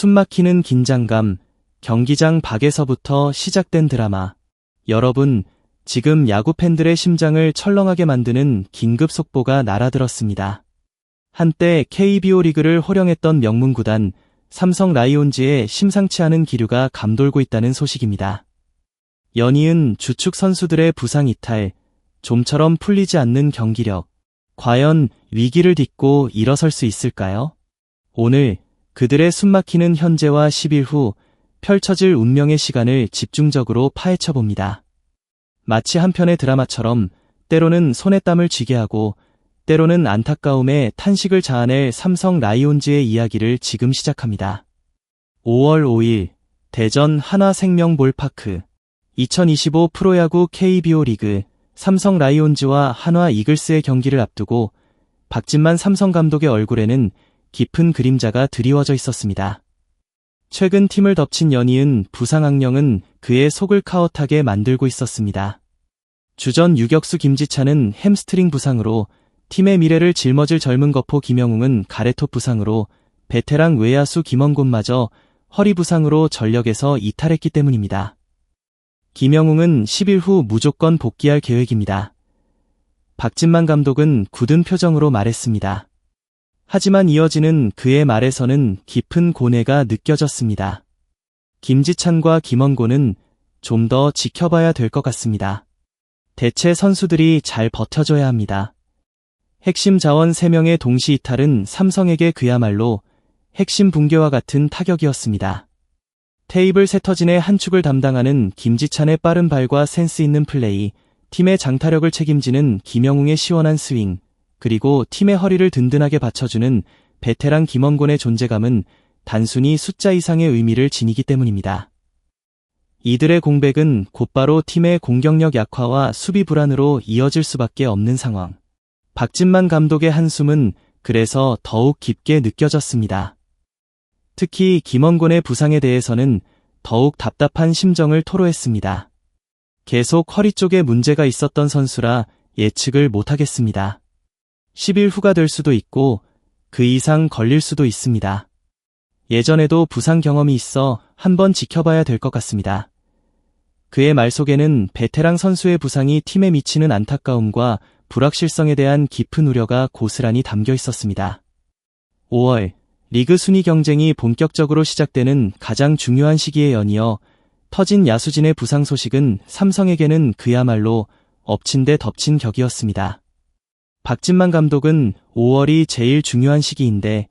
숨막히는 긴장감, 경기장 밖에서부터 시작된 드라마. 여러분, 지금 야구 팬들의 심장을 철렁하게 만드는 긴급 속보가 날아들었습니다. 한때 KBO 리그를 호령했던 명문 구단 삼성 라이온즈의 심상치 않은 기류가 감돌고 있다는 소식입니다. 연이은 주축 선수들의 부상 이탈, 좀처럼 풀리지 않는 경기력. 과연 위기를 딛고 일어설 수 있을까요? 오늘 그들의 숨막히는 현재와 10일 후 펼쳐질 운명의 시간을 집중적으로 파헤쳐 봅니다. 마치 한 편의 드라마처럼 때로는 손에 땀을 쥐게 하고 때로는 안타까움에 탄식을 자아낼 삼성 라이온즈의 이야기를 지금 시작합니다. 5월 5일 대전 한화생명볼파크 2025 프로야구 KBO 리그 삼성 라이온즈와 한화 이글스의 경기를 앞두고 박진만 삼성 감독의 얼굴에는 깊은 그림자가 드리워져 있었습니다. 최근 팀을 덮친 연이은 부상 악령은 그의 속을 카ot하게 만들고 있었습니다. 주전 유격수 김지찬은 햄스트링 부상으로 팀의 미래를 짊어질 젊은 거포 김영웅은 가래톱 부상으로 베테랑 외야수 김원곤마저 허리 부상으로 전력에서 이탈했기 때문입니다. 김영웅은 10일 후 무조건 복귀할 계획입니다. 박진만 감독은 굳은 표정으로 말했습니다. 하지만 이어지는 그의 말에서는 깊은 고뇌가 느껴졌습니다. 김지찬과 김원곤은 좀 더 지켜봐야 될 것 같습니다. 대체 선수들이 잘 버텨줘야 합니다. 핵심 자원 3명의 동시 이탈은 삼성에게 그야말로 핵심 붕괴와 같은 타격이었습니다. 테이블 세터진의 한 축을 담당하는 김지찬의 빠른 발과 센스 있는 플레이, 팀의 장타력을 책임지는 김영웅의 시원한 스윙, 그리고 팀의 허리를 든든하게 받쳐주는 베테랑 김원곤의 존재감은 단순히 숫자 이상의 의미를 지니기 때문입니다. 이들의 공백은 곧바로 팀의 공격력 약화와 수비 불안으로 이어질 수밖에 없는 상황. 박진만 감독의 한숨은 그래서 더욱 깊게 느껴졌습니다. 특히 김원곤의 부상에 대해서는 더욱 답답한 심정을 토로했습니다. 계속 허리 쪽에 문제가 있었던 선수라 예측을 못하겠습니다. 10일 후가 될 수도 있고 그 이상 걸릴 수도 있습니다. 예전에도 부상 경험이 있어 한번 지켜봐야 될 것 같습니다. 그의 말 속에는 베테랑 선수의 부상이 팀에 미치는 안타까움과 불확실성에 대한 깊은 우려가 고스란히 담겨 있었습니다. 5월 리그 순위 경쟁이 본격적으로 시작되는 가장 중요한 시기에 연이어 터진 야수진의 부상 소식은 삼성에게는 그야말로 엎친 데 덮친 격이었습니다. 박진만 감독은 5월이 제일 중요한 시기인데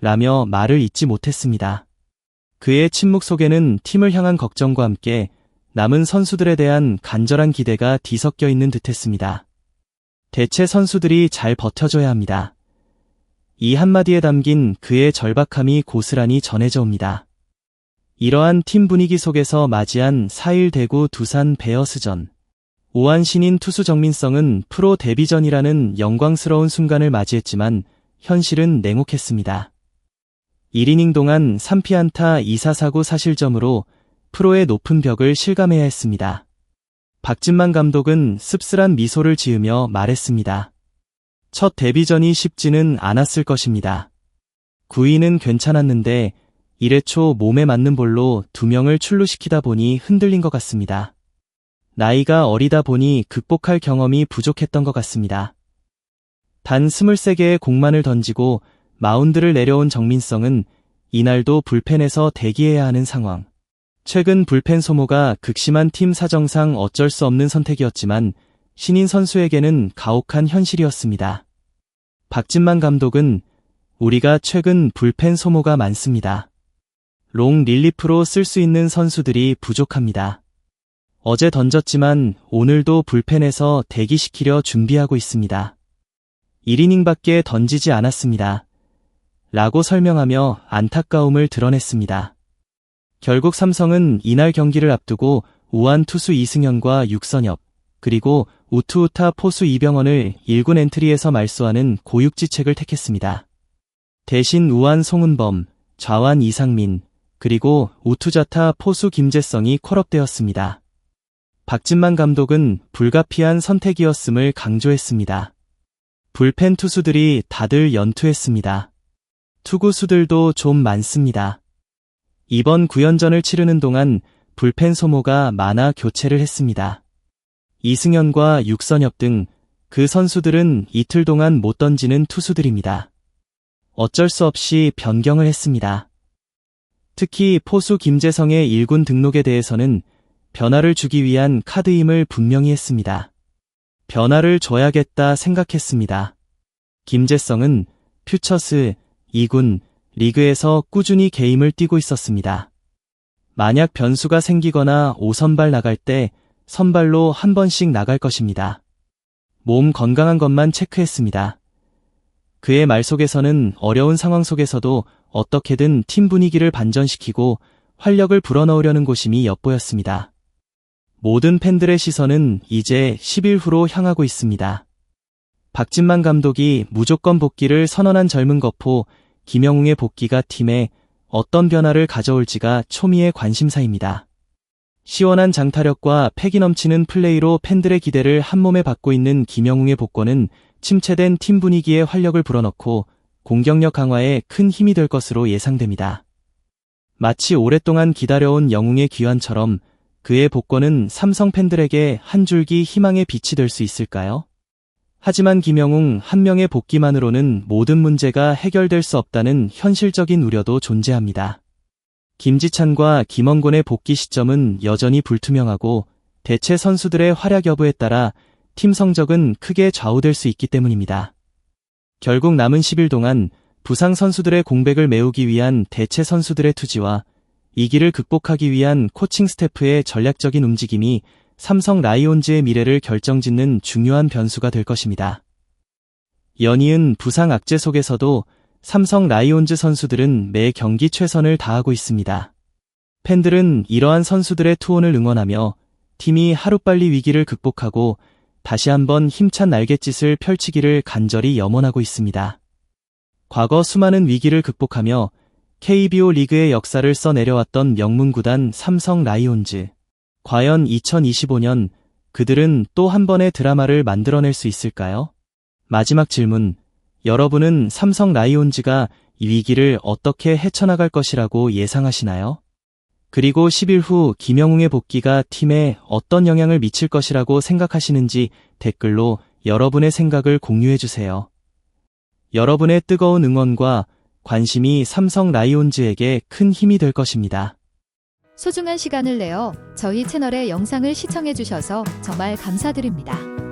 라며 말을 잇지 못했습니다. 그의 침묵 속에는 팀을 향한 걱정과 함께 남은 선수들에 대한 간절한 기대가 뒤섞여 있는 듯했습니다. 대체 선수들이 잘 버텨줘야 합니다. 이 한마디에 담긴 그의 절박함이 고스란히 전해져 옵니다. 이러한 팀 분위기 속에서 맞이한 4일 대구 두산 베어스전. 오한 신인 투수 정민성은 프로 데뷔전이라는 영광스러운 순간을 맞이했지만 현실은 냉혹했습니다. 1이닝 동안 3피안타 2사사구 사실점으로 프로의 높은 벽을 실감해야 했습니다. 박진만 감독은 씁쓸한 미소를 지으며 말했습니다. 첫 데뷔전이 쉽지는 않았을 것입니다. 9위는 괜찮았는데 1회 초 몸에 맞는 볼로 두 명을 출루시키다 보니 흔들린 것 같습니다. 나이가 어리다 보니 극복할 경험이 부족했던 것 같습니다. 단 23개의 공만을 던지고 마운드를 내려온 정민성은 이날도 불펜에서 대기해야 하는 상황. 최근 불펜 소모가 극심한 팀 사정상 어쩔 수 없는 선택이었지만 신인 선수에게는 가혹한 현실이었습니다. 박진만 감독은 우리가 최근 불펜 소모가 많습니다. 롱 릴리프로 쓸 수 있는 선수들이 부족합니다. 어제 던졌지만 오늘도 불펜에서 대기시키려 준비하고 있습니다. 1이닝밖에 던지지 않았습니다. 라고 설명하며 안타까움을 드러냈습니다. 결국 삼성은 이날 경기를 앞두고 우한 투수 이승현과 육선엽, 그리고 우투우타 포수 이병헌을 1군 엔트리에서 말소하는 고육지책을 택했습니다. 대신 우한 송은범, 좌완 이상민, 그리고 우투자타 포수 김재성이 콜업되었습니다. 박진만 감독은 불가피한 선택이었음을 강조했습니다. 불펜 투수들이 다들 연투했습니다. 투구수들도 좀 많습니다. 이번 9연전을 치르는 동안 불펜 소모가 많아 교체를 했습니다. 이승현과 육선엽 등 그 선수들은 이틀 동안 못 던지는 투수들입니다. 어쩔 수 없이 변경을 했습니다. 특히 포수 김재성의 1군 등록에 대해서는 변화를 주기 위한 카드임을 분명히 했습니다. 변화를 줘야겠다 생각했습니다. 김재성은 퓨처스 2군 리그에서 꾸준히 게임을 뛰고 있었습니다. 만약 변수가 생기거나 5선발 나갈 때 선발로 한 번씩 나갈 것입니다. 몸 건강한 것만 체크했습니다. 그의 말 속에서는 어려운 상황 속에서도 어떻게든 팀 분위기를 반전시키고 활력을 불어넣으려는 고심이 엿보였습니다. 모든 팬들의 시선은 이제 10일 후로 향하고 있습니다. 박진만 감독이 무조건 복귀를 선언한 젊은 거포 김영웅의 복귀가 팀에 어떤 변화를 가져올지가 초미의 관심사입니다. 시원한 장타력과 패기 넘치는 플레이로 팬들의 기대를 한몸에 받고 있는 김영웅의 복권은 침체된 팀 분위기에 활력을 불어넣고 공격력 강화에 큰 힘이 될 것으로 예상됩니다. 마치 오랫동안 기다려온 영웅의 귀환처럼 그의 복권은 삼성 팬들에게 한 줄기 희망의 빛이 될 수 있을까요? 하지만 김영웅 한 명의 복귀만으로는 모든 문제가 해결될 수 없다는 현실적인 우려도 존재합니다. 김지찬과 김원곤의 복귀 시점은 여전히 불투명하고 대체 선수들의 활약 여부에 따라 팀 성적은 크게 좌우될 수 있기 때문입니다. 결국 남은 10일 동안 부상 선수들의 공백을 메우기 위한 대체 선수들의 투지와 이 길을 극복하기 위한 코칭 스태프의 전략적인 움직임이 삼성 라이온즈의 미래를 결정짓는 중요한 변수가 될 것입니다. 연이은 부상 악재 속에서도 삼성 라이온즈 선수들은 매 경기 최선을 다하고 있습니다. 팬들은 이러한 선수들의 투혼을 응원하며 팀이 하루빨리 위기를 극복하고 다시 한번 힘찬 날갯짓을 펼치기를 간절히 염원하고 있습니다. 과거 수많은 위기를 극복하며 KBO 리그의 역사를 써내려왔던 명문구단 삼성 라이온즈. 과연 2025년 그들은 또 한 번의 드라마를 만들어낼 수 있을까요? 마지막 질문. 여러분은 삼성 라이온즈가 이 위기를 어떻게 헤쳐나갈 것이라고 예상하시나요? 그리고 10일 후 김영웅의 복귀가 팀에 어떤 영향을 미칠 것이라고 생각하시는지 댓글로 여러분의 생각을 공유해주세요. 여러분의 뜨거운 응원과 관심이 삼성 라이온즈에게 큰 힘이 될 것입니다. 소중한 시간을 내어 저희 채널의 영상을 시청해주셔서 정말 감사드립니다.